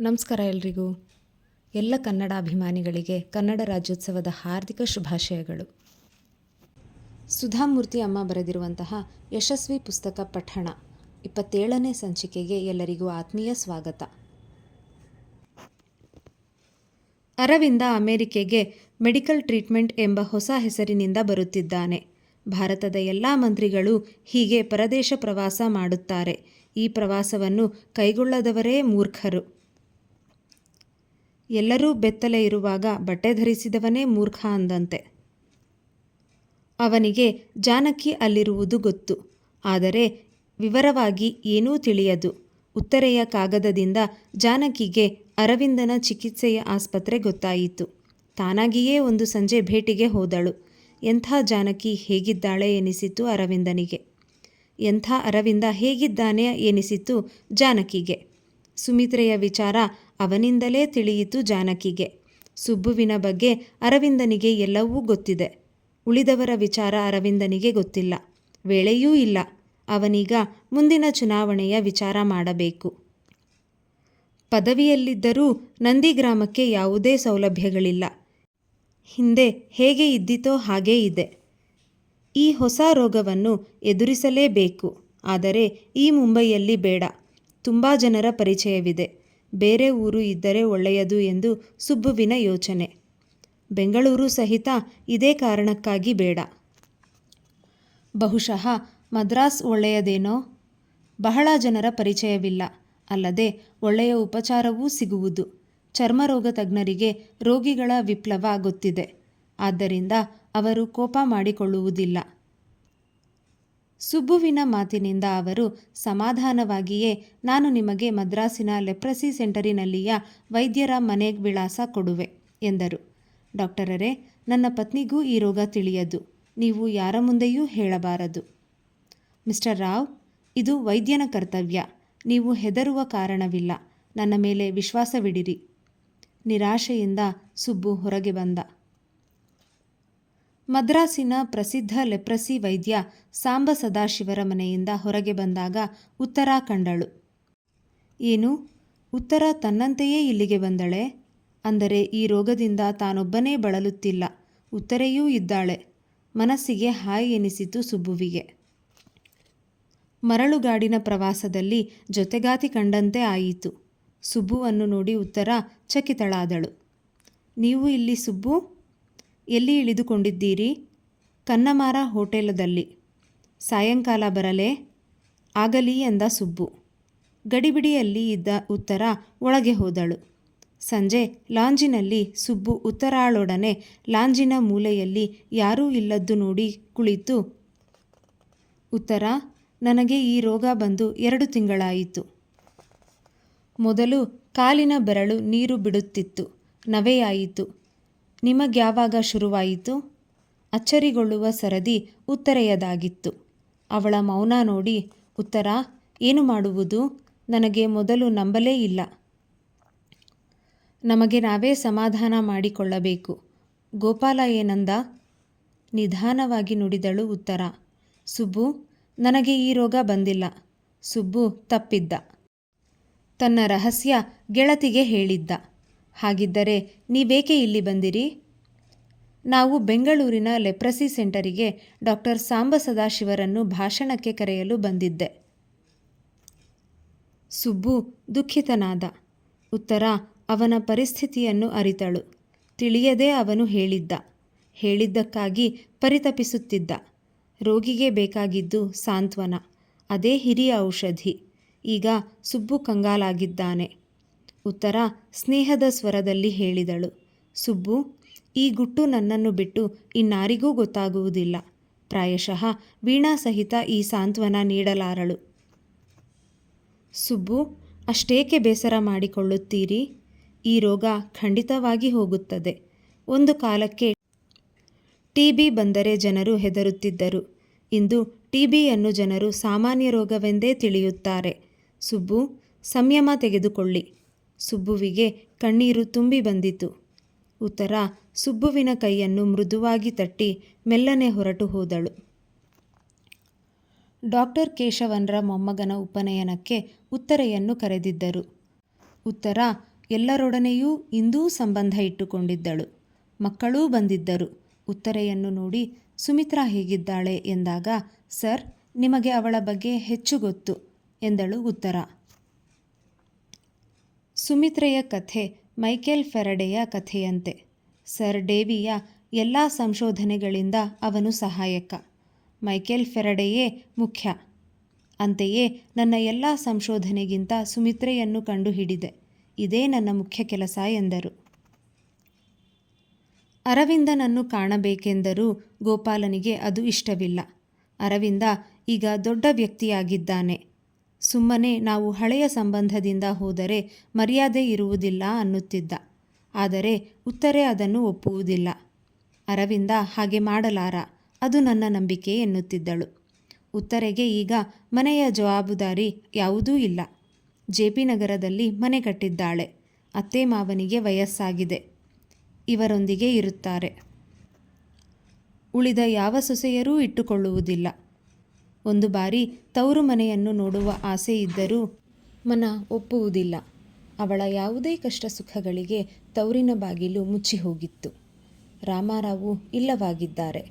ನಮಸ್ಕಾರ ಎಲ್ರಿಗೂ. ಎಲ್ಲ ಕನ್ನಡ ಅಭಿಮಾನಿಗಳಿಗೆ ಕನ್ನಡ ರಾಜ್ಯೋತ್ಸವದ ಹಾರ್ದಿಕ ಶುಭಾಶಯಗಳು. ಸುಧಾಮೂರ್ತಿ ಅಮ್ಮ ಬರೆದಿರುವಂತಹ ಯಶಸ್ವಿ ಪುಸ್ತಕ ಪಠಣ ಇಪ್ಪತ್ತೇಳನೇ ಸಂಚಿಕೆಗೆ ಎಲ್ಲರಿಗೂ ಆತ್ಮೀಯ ಸ್ವಾಗತ. ಅರವಿಂದ ಅಮೆರಿಕೆಗೆ ಮೆಡಿಕಲ್ ಟ್ರೀಟ್ಮೆಂಟ್ ಎಂಬ ಹೊಸ ಹೆಸರಿನಿಂದ ಬರುತ್ತಿದ್ದಾನೆ. ಭಾರತದ ಎಲ್ಲ ಮಂತ್ರಿಗಳು ಹೀಗೆ ಪರದೇಶ ಪ್ರವಾಸ ಮಾಡುತ್ತಾರೆ. ಈ ಪ್ರವಾಸವನ್ನು ಕೈಗೊಳ್ಳದವರೇ ಮೂರ್ಖರು. ಎಲ್ಲರೂ ಬೆತ್ತಲೆ ಇರುವಾಗ ಬಟ್ಟೆ ಧರಿಸಿದವನೇ ಮೂರ್ಖ ಅಂದಂತೆ. ಅವನಿಗೆ ಜಾನಕಿ ಅಲ್ಲಿರುವುದು ಗೊತ್ತು. ಆದರೆ ವಿವರವಾಗಿ ಏನೂ ತಿಳಿಯದು. ಉತ್ತರೆಯ ಕಾಗದದಿಂದ ಜಾನಕಿಗೆ ಅರವಿಂದನ ಚಿಕಿತ್ಸೆಯ ಆಸ್ಪತ್ರೆ ಗೊತ್ತಾಯಿತು. ತಾನಾಗಿಯೇ ಒಂದು ಸಂಜೆ ಭೇಟಿಗೆ ಹೋದಳು. ಎಂಥ ಜಾನಕಿ ಹೇಗಿದ್ದಾಳೆ ಎನಿಸಿತು ಅರವಿಂದನಿಗೆ. ಎಂಥ ಅರವಿಂದ ಹೇಗಿದ್ದಾನೆ ಎನಿಸಿತು ಜಾನಕಿಗೆ. ಸುಮಿತ್ರೆಯ ವಿಚಾರ ಅವನಿಂದಲೇ ತಿಳಿಯಿತು ಜಾನಕಿಗೆ. ಸುಬ್ಬುವಿನ ಬಗ್ಗೆ ಅರವಿಂದನಿಗೆ ಎಲ್ಲವೂ ಗೊತ್ತಿದೆ. ಉಳಿದವರ ವಿಚಾರ ಅರವಿಂದನಿಗೆ ಗೊತ್ತಿಲ್ಲ. ವೇಳೆಯೂ ಇಲ್ಲ. ಅವನೀಗ ಮುಂದಿನ ಚುನಾವಣೆಯ ವಿಚಾರ ಮಾಡಬೇಕು. ಪದವಿಯಲ್ಲಿದ್ದರೂ ನಂದಿಗ್ರಾಮಕ್ಕೆ ಯಾವುದೇ ಸೌಲಭ್ಯಗಳಿಲ್ಲ. ಹಿಂದೆ ಹೇಗೆ ಇದ್ದಿತೋ ಹಾಗೇ ಇದೆ. ಈ ಹೊಸ ರೋಗವನ್ನು ಎದುರಿಸಲೇಬೇಕು. ಆದರೆ ಈ ಮುಂಬೈಯಲ್ಲಿ ಬೇಡ. ತುಂಬ ಜನರ ಪರಿಚಯವಿದೆ. ಬೇರೆ ಊರು ಇದ್ದರೆ ಒಳ್ಳೆಯದು ಎಂದು ಸುಬ್ಬುವಿನ ಯೋಚನೆ. ಬೆಂಗಳೂರು ಸಹಿತ ಇದೇ ಕಾರಣಕ್ಕಾಗಿ ಬೇಡ. ಬಹುಶಃ ಮದ್ರಾಸ್ ಒಳ್ಳೆಯದೇನೋ? ಬಹಳ ಜನರ ಪರಿಚಯವಿಲ್ಲ. ಅಲ್ಲದೆ ಒಳ್ಳೆಯ ಉಪಚಾರವೂ ಸಿಗುವುದು. ಚರ್ಮರೋಗ ತಜ್ಞರಿಗೆ ರೋಗಿಗಳ ವಿಪ್ಲವ ಗೊತ್ತಿದೆ. ಆದ್ದರಿಂದ ಅವರು ಕೋಪ ಮಾಡಿಕೊಳ್ಳುವುದಿಲ್ಲ. ಸುಬ್ಬುವಿನ ಮಾತಿನಿಂದ ಅವರು, ಸಮಾಧಾನವಾಗಿಯೇ ನಾನು ನಿಮಗೆ ಮದ್ರಾಸಿನ ಲೆಪ್ರಸಿ ಸೆಂಟರಿನಲ್ಲಿಯ ವೈದ್ಯರ ಮನೆ ವಿಳಾಸ ಕೊಡುವೆ, ಎಂದರು. ಡಾಕ್ಟರರೇ, ನನ್ನ ಪತ್ನಿಗೂ ಈ ರೋಗ ತಿಳಿಯದು. ನೀವು ಯಾರ ಮುಂದೆಯೂ ಹೇಳಬಾರದು. ಮಿಸ್ಟರ್ ರಾವ್, ಇದು ವೈದ್ಯನ ಕರ್ತವ್ಯ. ನೀವು ಹೆದರುವ ಕಾರಣವಿಲ್ಲ. ನನ್ನ ಮೇಲೆ ವಿಶ್ವಾಸವಿಡಿರಿ. ನಿರಾಶೆಯಿಂದ ಸುಬ್ಬು ಹೊರಗೆ ಬಂದ. ಮದ್ರಾಸಿನ ಪ್ರಸಿದ್ಧ ಲೆಪ್ರಸಿ ವೈದ್ಯ ಸಾಂಬ ಸದಾಶಿವರ ಮನೆಯಿಂದ ಹೊರಗೆ ಬಂದಾಗ ಉತ್ತರ ಕಂಡಳು ಏನು? ಉತ್ತರ ತನ್ನಂತೆಯೇ ಇಲ್ಲಿಗೆ ಬಂದಳೆ ಅಂದರೆ ಈ ರೋಗದಿಂದ ತಾನೊಬ್ಬನೇ ಬಳಲುತ್ತಿಲ್ಲ. ಉತ್ತರೆಯೂ ಇದ್ದಾಳೆ. ಮನಸ್ಸಿಗೆ ಹಾಯಿ ಎನಿಸಿತು ಸುಬ್ಬುವಿಗೆ. ಮರಳುಗಾಡಿನ ಪ್ರವಾಸದಲ್ಲಿ ಜೊತೆಗಾತಿ ಕಂಡಂತೆ ಆಯಿತು. ಸುಬ್ಬುವನ್ನು ನೋಡಿ ಉತ್ತರ ಚಕಿತಳಾದಳು. ನೀವು ಇಲ್ಲಿ ಸುಬ್ಬು? ಎಲ್ಲಿ ಇಳಿದುಕೊಂಡಿದ್ದೀರಿ? ಕನ್ನಮಾರ ಹೋಟೆಲದಲ್ಲಿ. ಸಾಯಂಕಾಲ ಬರಲೇ? ಆಗಲಿ ಎಂದ ಸುಬ್ಬು. ಗಡಿಬಿಡಿಯಲ್ಲಿ ಇದ್ದ ಉತ್ತರ ಒಳಗೆ ಹೋದಳು. ಸಂಜೆ ಲಾಂಜಿನಲ್ಲಿ ಸುಬ್ಬು ಉತ್ತರಾಳೊಡನೆ ಲಾಂಜಿನ ಮೂಲೆಯಲ್ಲಿ ಯಾರೂ ಇಲ್ಲದ್ದು ನೋಡಿ ಕುಳಿತು, ಉತ್ತರ, ನನಗೆ ಈ ರೋಗ ಬಂದು ಎರಡು ತಿಂಗಳಾಯಿತು. ಮೊದಲು ಕಾಲಿನ ಬೆರಳು ನೀರು ಬಿಡುತ್ತಿತ್ತು, ನವೆಯಾಯಿತು. ನಿಮಗ್ಯಾವಾಗ ಶುರುವಾಯಿತು? ಅಚ್ಚರಿಗೊಳ್ಳುವ ಸರದಿ ಉತ್ತರೆಯದಾಗಿತ್ತು. ಅವಳ ಮೌನ ನೋಡಿ, ಉತ್ತರ, ಏನು ಮಾಡುವುದು? ನನಗೆ ಮೊದಲು ನಂಬಲೇ ಇಲ್ಲ. ನಮಗೆ ನಾವೇ ಸಮಾಧಾನ ಮಾಡಿಕೊಳ್ಳಬೇಕು. ಗೋಪಾಲ ಏನಂದ? ನಿಧಾನವಾಗಿ ನುಡಿದಳು ಉತ್ತರ. ಸುಬ್ಬು, ನನಗೆ ಈ ರೋಗ ಬಂದಿಲ್ಲ. ಸುಬ್ಬು ತಪ್ಪಿದ್ದ. ತನ್ನ ರಹಸ್ಯ ಗೆಳತಿಗೆ ಹೇಳಿದ್ದ. ಹಾಗಿದ್ದರೆ ನೀವೇಕೆ ಇಲ್ಲಿ ಬಂದಿರಿ? ನಾವು ಬೆಂಗಳೂರಿನ ಲೆಪ್ರಸಿ ಸೆಂಟರಿಗೆ ಡಾಕ್ಟರ್ ಸಾಂಬ ಸದಾಶಿವರನ್ನು ಭಾಷಣಕ್ಕೆ ಕರೆಯಲು ಬಂದಿದ್ದೆ. ಸುಬ್ಬು ದುಃಖಿತನಾದ. ಉತ್ತರ, ಅವನ ಪರಿಸ್ಥಿತಿಯನ್ನು ಅರಿತಳು. ತಿಳಿಯದೇ ಅವನು ಹೇಳಿದ್ದ. ಹೇಳಿದ್ದಕ್ಕಾಗಿ ಪರಿತಪಿಸುತ್ತಿದ್ದ. ರೋಗಿಗೆ ಬೇಕಾಗಿದ್ದು ಸಾಂತ್ವನ. ಅದೇ ಹಿರಿಯ ಔಷಧಿ. ಈಗ ಸುಬ್ಬು ಕಂಗಾಲಾಗಿದ್ದಾನೆ. ಉತ್ತರ ಸ್ನೇಹದ ಸ್ವರದಲ್ಲಿ ಹೇಳಿದಳು, ಸುಬ್ಬು, ಈ ಗುಟ್ಟು ನನ್ನನ್ನು ಬಿಟ್ಟು ಇನ್ನಾರಿಗೂ ಗೊತ್ತಾಗುವುದಿಲ್ಲ. ಪ್ರಾಯಶಃ ವೀಣಾ ಸಹಿತ ಈ ಸಾಂತ್ವನ ನೀಡಲಾರಳು. ಸುಬ್ಬು, ಅಷ್ಟೇಕೆ ಬೇಸರ ಮಾಡಿಕೊಳ್ಳುತ್ತೀರಿ? ಈ ರೋಗ ಖಂಡಿತವಾಗಿ ಹೋಗುತ್ತದೆ. ಒಂದು ಕಾಲಕ್ಕೆ ಟಿ ಬಿ ಬಂದರೆ ಜನರು ಹೆದರುತ್ತಿದ್ದರು. ಇಂದು ಟಿ ಬಿಯನ್ನು ಜನರು ಸಾಮಾನ್ಯ ರೋಗವೆಂದೇ ತಿಳಿಯುತ್ತಾರೆ. ಸುಬ್ಬು, ಸಂಯಮ ತೆಗೆದುಕೊಳ್ಳಿ. ಸುಬ್ಬುವಿಗೆ ಕಣ್ಣೀರು ತುಂಬಿ ಬಂದಿತು. ಉತ್ತರ ಸುಬ್ಬುವಿನ ಕೈಯನ್ನು ಮೃದುವಾಗಿ ತಟ್ಟಿ ಮೆಲ್ಲನೆ ಹೊರಟು ಹೋದಳು. ಡಾಕ್ಟರ್ ಕೇಶವನ್ರ ಮೊಮ್ಮಗನ ಉಪನಯನಕ್ಕೆ ಉತ್ತರೆಯನ್ನು ಕರೆದಿದ್ದರು. ಉತ್ತರ ಎಲ್ಲರೊಡನೆಯೂ ಇಂದೂ ಸಂಬಂಧ ಇಟ್ಟುಕೊಂಡಿದ್ದಳು. ಮಕ್ಕಳೂ ಬಂದಿದ್ದರು. ಉತ್ತರೆಯನ್ನು ನೋಡಿ ಸುಮಿತ್ರಾ ಹೇಗಿದ್ದಾಳೆ ಎಂದಾಗ, ಸರ್, ನಿಮಗೆ ಅವಳ ಬಗ್ಗೆ ಹೆಚ್ಚು ಗೊತ್ತು ಎಂದಳು ಉತ್ತರ. ಸುಮಿತ್ರೆಯ ಕಥೆ ಮೈಕೆಲ್ ಫೆರಡೆಯ ಕಥೆಯಂತೆ. ಸರ್ ಡೇವಿಯ ಎಲ್ಲ ಸಂಶೋಧನೆಗಳಿಂದ ಅವನು ಸಹಾಯಕ. ಮೈಕೆಲ್ ಫೆರಡೆಯೇ ಮುಖ್ಯ. ಅಂತೆಯೇ ನನ್ನ ಎಲ್ಲ ಸಂಶೋಧನೆಗಿಂತ ಸುಮಿತ್ರೆಯನ್ನು ಕಂಡುಹಿಡಿದೆ. ಇದೇ ನನ್ನ ಮುಖ್ಯ ಕೆಲಸ ಎಂದರು. ಅರವಿಂದನನ್ನು ಕಾಣಬೇಕೆಂದರೂ ಗೋಪಾಲನಿಗೆ ಅದು ಇಷ್ಟವಿಲ್ಲ. ಅರವಿಂದ ಈಗ ದೊಡ್ಡ ವ್ಯಕ್ತಿಯಾಗಿದ್ದಾನೆ. ಸುಮ್ಮನೆ ನಾವು ಹಳೆಯ ಸಂಬಂಧದಿಂದ ಹೋದರೆ ಮರ್ಯಾದೆ ಇರುವುದಿಲ್ಲ ಅನ್ನುತ್ತಿದ್ದ. ಆದರೆ ಉತ್ತರೆ ಅದನ್ನು ಒಪ್ಪುವುದಿಲ್ಲ. ಅರವಿಂದ ಹಾಗೆ ಮಾಡಲಾರ? ಅದು ನನ್ನ ನಂಬಿಕೆ ಎನ್ನುತ್ತಿದ್ದಳು. ಉತ್ತರೆಗೆ ಈಗ ಮನೆಯ ಜವಾಬ್ದಾರಿ ಯಾವುದೂ ಇಲ್ಲ. ಜೆ ಪಿ ನಗರದಲ್ಲಿ ಮನೆ ಕಟ್ಟಿದ್ದಾಳೆ. ಅತ್ತೆ ಮಾವನಿಗೆ ವಯಸ್ಸಾಗಿದೆ. ಇವರೊಂದಿಗೆ ಇರುತ್ತಾರೆ. ಉಳಿದ ಯಾವ ಸೊಸೆಯರೂ ಇಟ್ಟುಕೊಳ್ಳುವುದಿಲ್ಲ. ಒಂದು ಬಾರಿ ತವರು ಮನೆಯನ್ನು ನೋಡುವ ಆಸೆ ಇದ್ದರೂ ಮನ ಒಪ್ಪುವುದಿಲ್ಲ. ಅವಳ ಯಾವುದೇ ಕಷ್ಟ ಸುಖಗಳಿಗೆ ತವರಿನ ಬಾಗಿಲು ಮುಚ್ಚಿ ಹೋಗಿತ್ತು. ರಾಮಾರಾವು ಇಲ್ಲವಾಗಿದ್ದಾರೆ.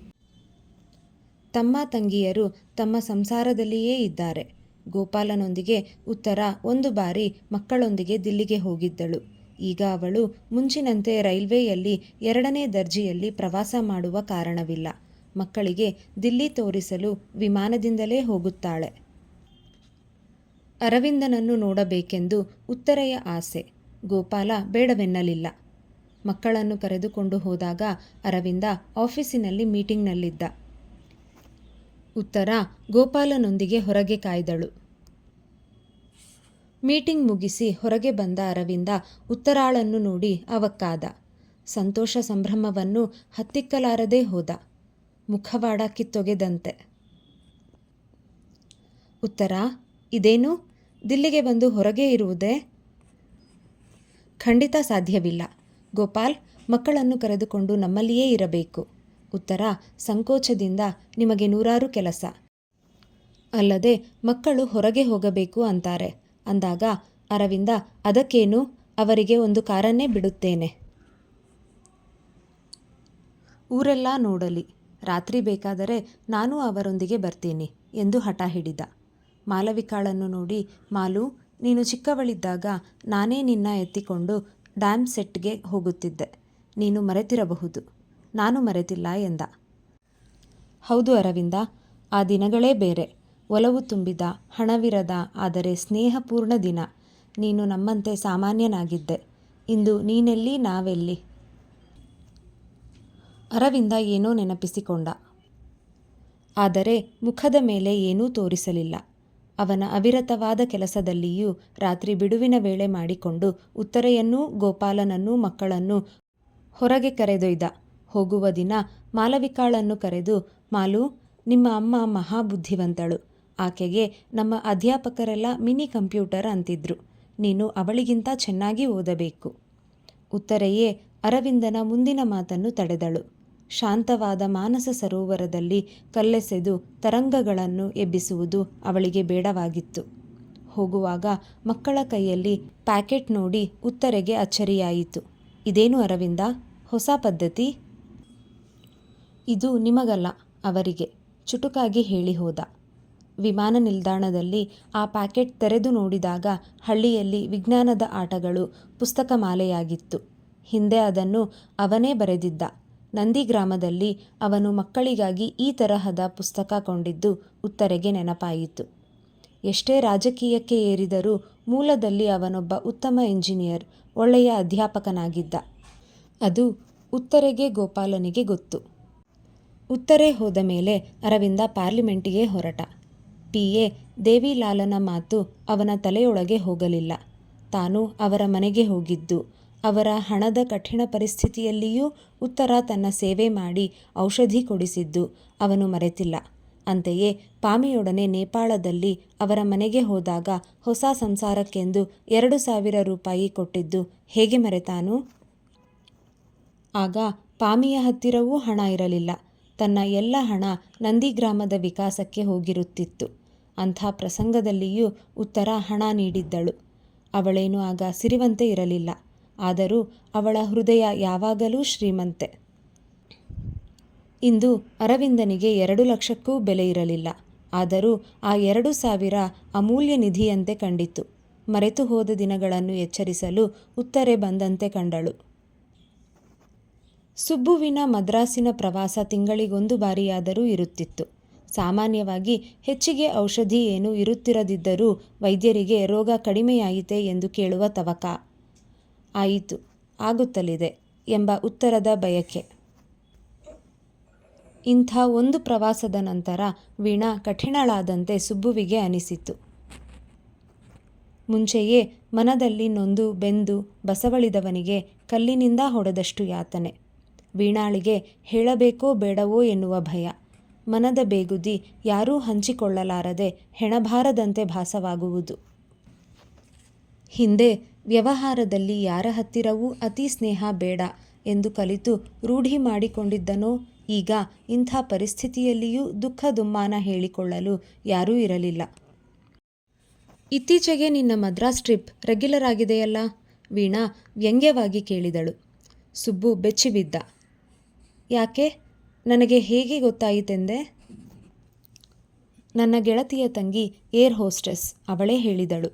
ತಮ್ಮ ತಂಗಿಯರು ತಮ್ಮ ಸಂಸಾರದಲ್ಲಿಯೇ ಇದ್ದಾರೆ. ಗೋಪಾಲನೊಂದಿಗೆ ಉತ್ತರ ಒಂದು ಬಾರಿ ಮಕ್ಕಳೊಂದಿಗೆ ದಿಲ್ಲಿಗೆ ಹೋಗಿದ್ದಳು. ಈಗ ಅವಳು ಮುಂಚಿನಂತೆ ರೈಲ್ವೆಯಲ್ಲಿ ಎರಡನೇ ದರ್ಜೆಯಲ್ಲಿ ಪ್ರವಾಸ ಮಾಡುವ ಕಾರಣವಿಲ್ಲ. ಮಕ್ಕಳಿಗೆ ದಿಲ್ಲಿ ತೋರಿಸಲು ವಿಮಾನದಿಂದಲೇ ಹೋಗುತ್ತಾಳೆ. ಅರವಿಂದನನ್ನು ನೋಡಬೇಕೆಂದು ಉತ್ತರೆಯ ಆಸೆ. ಗೋಪಾಲ ಬೇಡವೆನ್ನಲಿಲ್ಲ. ಮಕ್ಕಳನ್ನು ಕರೆದುಕೊಂಡು ಹೋದಾಗ ಅರವಿಂದ ಆಫೀಸಿನಲ್ಲಿ ಮೀಟಿಂಗ್ನಲ್ಲಿದ್ದ. ಉತ್ತರ ಗೋಪಾಲನೊಂದಿಗೆ ಹೊರಗೆ ಕಾಯ್ದಳು. ಮೀಟಿಂಗ್ ಮುಗಿಸಿ ಹೊರಗೆ ಬಂದ ಅರವಿಂದ ಉತ್ತರಾಳನ್ನು ನೋಡಿ ಅವಕ್ಕಾದ. ಸಂತೋಷ ಸಂಭ್ರಮವನ್ನು ಹತ್ತಿಕ್ಕಲಾರದೇ ಹೋದ. ಮುಖವಾಡ ಕಿತ್ತೊಗೆದಂತೆ ಉತ್ತರ, ಇದೇನು? ದಿಲ್ಲಿಗೆ ಬಂದು ಹೊರಗೆ ಇರುವುದೇ? ಖಂಡಿತ ಸಾಧ್ಯವಿಲ್ಲ. ಗೋಪಾಲ್, ಮಕ್ಕಳನ್ನು ಕರೆದುಕೊಂಡು ನಮ್ಮಲ್ಲಿಯೇ ಇರಬೇಕು. ಉತ್ತರ, ಸಂಕೋಚದಿಂದ ನಿಮಗೆ ನೂರಾರು ಕೆಲಸ. ಅಲ್ಲದೆ, ಮಕ್ಕಳು ಹೊರಗೆ ಹೋಗಬೇಕು ಅಂತಾರೆ. ಅಂದಾಗ, ಅರವಿಂದ, ಅದಕ್ಕೇನು? ಅವರಿಗೆ ಒಂದು ಕಾರನ್ನೇ ಬಿಡುತ್ತೇನೆ. ಊರೆಲ್ಲ ನೋಡಲಿ. ರಾತ್ರಿ ಬೇಕಾದರೆ ನಾನು ಅವರೊಂದಿಗೆ ಬರ್ತೀನಿ ಎಂದು ಹಠ ಹಿಡಿದ. ಮಾಲವಿಕಾಳನ್ನು ನೋಡಿ, ಮಾಲು, ನೀನು ಚಿಕ್ಕವಳಿದ್ದಾಗ ನಾನೇ ನಿನ್ನ ಎತ್ತಿಕೊಂಡು ಡ್ಯಾಮ್ ಸೆಟ್ಗೆ ಹೋಗುತ್ತಿದ್ದೆ. ನೀನು ಮರೆತಿರಬಹುದು. ನಾನು ಮರೆತಿಲ್ಲ ಎಂದ. ಹೌದು ಅರವಿಂದ, ಆ ದಿನಗಳೇ ಬೇರೆ. ಒಲವು ತುಂಬಿದ, ಹಣವಿರದ, ಆದರೆ ಸ್ನೇಹಪೂರ್ಣ ದಿನ. ನೀನು ನಮ್ಮಂತೆ ಸಾಮಾನ್ಯನಾಗಿದ್ದೆ. ಇಂದು ನೀನೆಲ್ಲಿ, ನಾವೆಲ್ಲಿ? ಅರವಿಂದ ಏನೋ ನೆನಪಿಸಿಕೊಂಡ. ಆದರೆ ಮುಖದ ಮೇಲೆ ಏನೂ ತೋರಿಸಲಿಲ್ಲ. ಅವನ ಅವಿರತವಾದ ಕೆಲಸದಲ್ಲಿಯೂ ರಾತ್ರಿ ಬಿಡುವಿನ ವೇಳೆ ಮಾಡಿಕೊಂಡು ಉತ್ತರೆಯನ್ನೂ ಗೋಪಾಲನನ್ನೂ ಮಕ್ಕಳನ್ನು ಹೊರಗೆ ಕರೆದೊಯ್ದ. ಹೋಗುವ ದಿನ ಮಾಲವಿಕಾಳನ್ನು ಕರೆದು, ಮಾಲು, ನಿಮ್ಮ ಅಮ್ಮ ಮಹಾಬುದ್ಧಿವಂತಳು. ಆಕೆಗೆ ನಮ್ಮ ಅಧ್ಯಾಪಕರೆಲ್ಲ ಮಿನಿ ಕಂಪ್ಯೂಟರ್ ಅಂತಿದ್ರು. ನೀನು ಅವಳಿಗಿಂತ ಚೆನ್ನಾಗಿ ಓದಬೇಕು ಉತ್ತರೆಯೇ ಅರವಿಂದನ ಮುಂದಿನ ಮಾತನ್ನು ತಡೆದಳು. ಶಾಂತವಾದ ಮಾನಸ ಸರೋವರದಲ್ಲಿ ಕಲ್ಲೆಸೆದು ತರಂಗಗಳನ್ನು ಎಬ್ಬಿಸುವುದು ಅವಳಿಗೆ ಬೇಡವಾಗಿತ್ತು. ಹೋಗುವಾಗ ಮಕ್ಕಳ ಕೈಯಲ್ಲಿ ಪ್ಯಾಕೆಟ್ ನೋಡಿ ಉತ್ತರೆಗೆ ಅಚ್ಚರಿಯಾಯಿತು. ಇದೇನು ಅರವಿಂದ, ಹೊಸ ಪದ್ಧತಿ? ಇದು ನಿಮಗಲ್ಲ, ಅವರಿಗೆ, ಚುಟುಕಾಗಿ ಹೇಳಿ ಹೋದ. ವಿಮಾನ ನಿಲ್ದಾಣದಲ್ಲಿ ಆ ಪ್ಯಾಕೆಟ್ ತೆರೆದು ನೋಡಿದಾಗ ಹಳ್ಳಿಯಲ್ಲಿ ವಿಜ್ಞಾನದ ಆಟಗಳು ಪುಸ್ತಕ ಮಾಲೆಯಾಗಿತ್ತು ಹಿಂದೆ ಅದನ್ನು ಅವನೇ ಬರೆದಿದ್ದ. ನಂದಿಗ್ರಾಮದಲ್ಲಿ ಅವನು ಮಕ್ಕಳಿಗಾಗಿ ಈ ತರಹದ ಪುಸ್ತಕ ಕೊಂಡಿದ್ದು ಉತ್ತರೆಗೆ ನೆನಪಾಯಿತು. ಎಷ್ಟೇ ರಾಜಕೀಯಕ್ಕೆ ಏರಿದರೂ ಮೂಲದಲ್ಲಿ ಅವನೊಬ್ಬ ಉತ್ತಮ ಇಂಜಿನಿಯರ್ ಒಳ್ಳೆಯ ಅಧ್ಯಾಪಕನಾಗಿದ್ದ. ಅದು ಉತ್ತರೆಗೆ ಗೋಪಾಲನಿಗೆ ಗೊತ್ತು. ಉತ್ತರೆ ಹೋದ ಮೇಲೆ ಅರವಿಂದ ಪಾರ್ಲಿಮೆಂಟಿಗೆ ಹೊರಟ. ಪಿ. ಎ. ದೇವಿಲಾಲನ ಮಾತು ಅವನ ತಲೆಯೊಳಗೆ ಹೋಗಲಿಲ್ಲ. ತಾನು ಅವರ ಮನೆಗೆ ಹೋಗಿದ್ದು. ಅವರ ಹಣದ ಕಠಿಣ ಪರಿಸ್ಥಿತಿಯಲ್ಲಿಯೂ ಉತ್ತರ ತನ್ನ ಸೇವೆ ಮಾಡಿ ಔಷಧಿ ಕೊಡಿಸಿದ್ದು ಅವನು ಮರೆತಿಲ್ಲ. ಅಂತೆಯೇ ಪಾಮಿಯೊಡನೆ ನೇಪಾಳದಲ್ಲಿ ಅವರ ಮನೆಗೆ ಹೋದಾಗ ಹೊಸ ಸಂಸಾರಕ್ಕೆಂದು ಎರಡು ಸಾವಿರ ರೂಪಾಯಿ ಕೊಟ್ಟಿದ್ದು ಹೇಗೆ ಮರೆತಾನು? ಆಗ ಪಾಮಿಯ ಹತ್ತಿರವೂ ಹಣ ಇರಲಿಲ್ಲ. ತನ್ನ ಎಲ್ಲ ಹಣ ನಂದಿಗ್ರಾಮದ ವಿಕಾಸಕ್ಕೆ ಹೋಗಿರುತ್ತಿತ್ತು. ಅಂಥ ಪ್ರಸಂಗದಲ್ಲಿಯೂ ಉತ್ತರ ಹಣ ನೀಡಿದ್ದಳು. ಅವಳೇನು ಆಗ ಸಿರಿವಂತೆ ಇರಲಿಲ್ಲ. ಆದರೂ ಅವಳ ಹೃದಯ ಯಾವಾಗಲೂ ಶ್ರೀಮಂತೆ. ಇಂದು ಅರವಿಂದನಿಗೆ ಎರಡು ಲಕ್ಷಕ್ಕೂ ಬೆಲೆ ಇರಲಿಲ್ಲ. ಆದರೂ ಆ ಎರಡು ಸಾವಿರ ಅಮೂಲ್ಯ ನಿಧಿಯಂತೆ ಕಂಡಿತು. ಮರೆತು ಹೋದ ದಿನಗಳನ್ನು ಎಚ್ಚರಿಸಲು ಉತ್ತರೆ ಬಂದಂತೆ ಕಂಡಳು. ಸುಬ್ಬುವಿನ ಮದ್ರಾಸಿನ ಪ್ರವಾಸ ತಿಂಗಳಿಗೊಂದು ಬಾರಿಯಾದರೂ ಇರುತ್ತಿತ್ತು. ಸಾಮಾನ್ಯವಾಗಿ ಹೆಚ್ಚಿಗೆ ಔಷಧಿ ಏನೂ ಇರುತ್ತಿರದಿದ್ದರೂ ವೈದ್ಯರಿಗೆ ರೋಗ ಕಡಿಮೆಯಾಯಿತೆ ಎಂದು ಕೇಳುವ ತವಕ. ಆಯಿತು, ಆಗುತ್ತಲಿದೆ ಎಂಬ ಉತ್ತರದ ಬಯಕೆ. ಇಂಥ ಒಂದು ಪ್ರವಾಸದ ನಂತರ ವೀಣಾ ಕಠಿಣಳಾದಂತೆ ಸುಬ್ಬುವಿಗೆ ಅನಿಸಿತು. ಮುಂಚೆಯೇ ಮನದಲ್ಲಿ ನೊಂದು ಬೆಂದು ಬಸವಳಿದವನಿಗೆ ಕಲ್ಲಿನಿಂದ ಹೊಡೆದಷ್ಟು ಯಾತನೆ. ವೀಣಾಳಿಗೆ ಹೇಳಬೇಕೋ ಬೇಡವೋ ಎನ್ನುವ ಭಯ. ಮನದ ಬೇಗುದಿ ಯಾರೂ ಹಂಚಿಕೊಳ್ಳಲಾರದೆ ಹೆಣಭಾರದಂತೆ ಭಾಸವಾಗುವುದು. ಹಿಂದೆ ವ್ಯವಹಾರದಲ್ಲಿ ಯಾರ ಹತ್ತಿರವೂ ಅತಿ ಸ್ನೇಹ ಬೇಡ ಎಂದು ಕಲಿತು ರೂಢಿ ಮಾಡಿಕೊಂಡಿದ್ದನೋ ಈಗ ಇಂಥ ಪರಿಸ್ಥಿತಿಯಲ್ಲಿಯೂ ದುಃಖ ದುಮ್ಮಾನ ಹೇಳಿಕೊಳ್ಳಲು ಯಾರೂ ಇರಲಿಲ್ಲ. ಇತ್ತೀಚೆಗೆ ನಿನ್ನ ಮದ್ರಾಸ್ ಟ್ರಿಪ್ ರೆಗ್ಯುಲರ್ ಆಗಿದೆಯಲ್ಲ? ವೀಣಾ ವ್ಯಂಗ್ಯವಾಗಿ ಕೇಳಿದಳು. ಸುಬ್ಬು ಬೆಚ್ಚಿಬಿದ್ದ. ಯಾಕೆ? ನನಗೆ ಹೇಗೆ ಗೊತ್ತಾಯಿತೆಂದೆ? ನನ್ನ ಗೆಳತಿಯ ತಂಗಿ ಏರ್ ಹೋಸ್ಟೆಸ್, ಅವಳೇ ಹೇಳಿದಳು.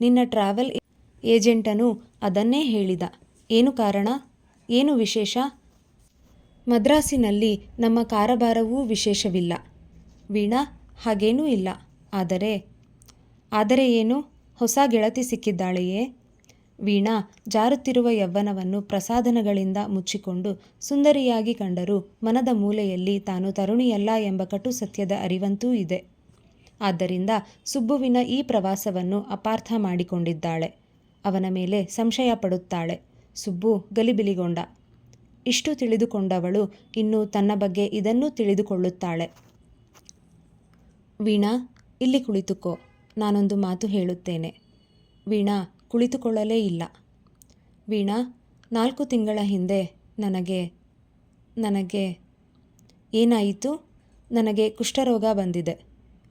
ನಿನ್ನ ಟ್ರಾವೆಲ್ ಏಜೆಂಟನು ಅದನ್ನೇ ಹೇಳಿದ. ಏನು ಕಾರಣ? ಏನು ವಿಶೇಷ? ಮದ್ರಾಸಿನಲ್ಲಿ ನಮ್ಮ ಕಾರಭಾರವೂ ವಿಶೇಷವಿಲ್ಲ. ವೀಣಾ, ಹಾಗೇನೂ ಇಲ್ಲ. ಆದರೆ ಆದರೆ ಏನು? ಹೊಸ ಗೆಳತಿ ಸಿಕ್ಕಿದ್ದಾಳೆಯೇ? ವೀಣಾ ಜಾರುತ್ತಿರುವ ಯವ್ವನವನ್ನು ಪ್ರಸಾದನಗಳಿಂದ ಮುಚ್ಚಿಕೊಂಡು ಸುಂದರಿಯಾಗಿ ಕಂಡರೂ ಮನದ ಮೂಲೆಯಲ್ಲಿ ತಾನು ತರುಣಿಯಲ್ಲ ಎಂಬ ಕಟು ಸತ್ಯದ ಅರಿವಂತೂ ಇದೆ. ಆದ್ದರಿಂದ ಸುಬ್ಬುವಿನ ಈ ಪ್ರವಾಸವನ್ನು ಅಪಾರ್ಥ ಮಾಡಿಕೊಂಡಿದ್ದಾಳೆ. ಅವನ ಮೇಲೆ ಸಂಶಯ ಪಡುತ್ತಾಳೆ. ಸುಬ್ಬು ಗಲಿಬಿಲಿಗೊಂಡ. ಇಷ್ಟು ತಿಳಿದುಕೊಂಡವಳು ಇನ್ನು ತನ್ನ ಬಗ್ಗೆ ಇದನ್ನೂ ತಿಳಿದುಕೊಳ್ಳುತ್ತಾಳೆ. ವೀಣಾ, ಇಲ್ಲಿ ಕುಳಿತುಕೋ. ನಾನೊಂದು ಮಾತು ಹೇಳುತ್ತೇನೆ. ವೀಣಾ, ಕುಳಿತುಕೊಳ್ಳಲೇ ಇಲ್ಲ. ವೀಣಾ, ನಾಲ್ಕು ತಿಂಗಳ ಹಿಂದೆ ನನಗೆ ನನಗೆ ಏನಾಯಿತು? ನನಗೆ ಕುಷ್ಠರೋಗ ಬಂದಿದೆ.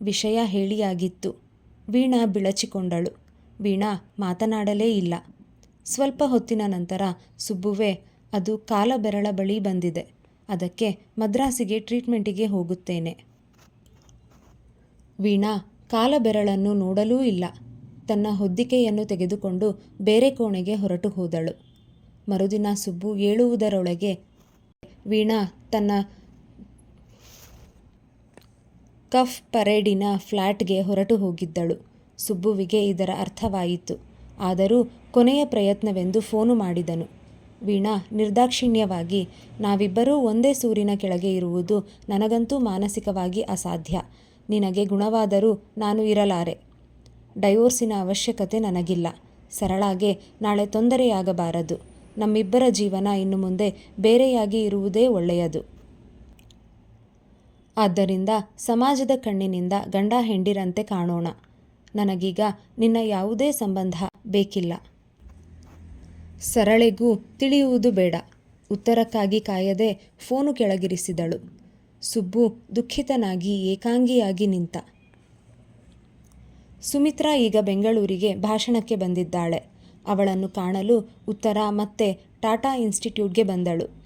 ವಿಷಯ ಹೇಳಿಯಾಗಿತ್ತು. ವೀಣಾ ಬಿಳಚಿಕೊಂಡಳು. ವೀಣಾ ಮಾತನಾಡಲೇ ಇಲ್ಲ. ಸ್ವಲ್ಪ ಹೊತ್ತಿನ ನಂತರ, ಸುಬ್ಬುವೆ, ಅದು ಕಾಲ ಬೆರಳ ಬಳಿ ಬಂದಿದೆ. ಅದಕ್ಕೆ ಮದ್ರಾಸಿಗೆ ಟ್ರೀಟ್ಮೆಂಟಿಗೆ ಹೋಗುತ್ತೇನೆ. ವೀಣಾ ಕಾಲ ಬೆರಳನ್ನು ನೋಡಲೂ ಇಲ್ಲ. ತನ್ನ ಹೊದ್ದಿಕೆಯನ್ನು ತೆಗೆದುಕೊಂಡು ಬೇರೆ ಕೋಣೆಗೆ ಹೊರಟು ಹೋದಳು. ಮರುದಿನ ಸುಬ್ಬು ಏಳುವುದರೊಳಗೆ ವೀಣಾ ತನ್ನ ಕಫ್ ಪರೇಡಿನ ಫ್ಲ್ಯಾಟ್ಗೆ ಹೊರಟು ಹೋಗಿದ್ದಳು. ಸುಬ್ಬುವಿಗೆ ಇದರ ಅರ್ಥವಾಯಿತು. ಆದರೂ ಕೊನೆಯ ಪ್ರಯತ್ನವೆಂದು ಫೋನು ಮಾಡಿದನು. ವೀಣಾ, ನಿರ್ದಾಕ್ಷಿಣ್ಯವಾಗಿ, ನಾವಿಬ್ಬರೂ ಒಂದೇ ಸೂರಿನ ಕೆಳಗೆ ಇರುವುದು ನನಗಂತೂ ಮಾನಸಿಕವಾಗಿ ಅಸಾಧ್ಯ. ನಿನಗೆ ಗುಣವಾದರೂ ನಾನು ಇರಲಾರೆ. ಡೈವೋರ್ಸಿನ ಅವಶ್ಯಕತೆ ನನಗಿಲ್ಲ. ಸರಳಾಗೆ, ನಾಳೆ ತೊಂದರೆಯಾಗಬಾರದು. ನಮ್ಮಿಬ್ಬರ ಜೀವನ ಇನ್ನು ಮುಂದೆ ಬೇರೆಯಾಗಿ ಇರುವುದೇ ಒಳ್ಳೆಯದು. ಆದ್ದರಿಂದ ಸಮಾಜದ ಕಣ್ಣಿನಿಂದ ಗಂಡ ಹೆಂಡಿರಂತೆ ಕಾಣೋಣ. ನನಗೀಗ ನಿನ್ನ ಯಾವುದೇ ಸಂಬಂಧ ಬೇಕಿಲ್ಲ. ಸರಳೆಗೂ ತಿಳಿಯುವುದು ಬೇಡ. ಉತ್ತರಕ್ಕಾಗಿ ಕಾಯದೆ ಫೋನು ಕೆಳಗಿರಿಸಿದಳು. ಸುಬ್ಬು ದುಃಖಿತನಾಗಿ ಏಕಾಂಗಿಯಾಗಿ ನಿಂತ. ಸುಮಿತ್ರಾ ಈಗ ಬೆಂಗಳೂರಿಗೆ ಭಾಷಣಕ್ಕೆ ಬಂದಿದ್ದಾಳೆ. ಅವಳನ್ನು ಕಾಣಲು ಉತ್ತರ ಮತ್ತೆ ಟಾಟಾ ಇನ್ಸ್ಟಿಟ್ಯೂಟ್ಗೆ ಬಂದಳು.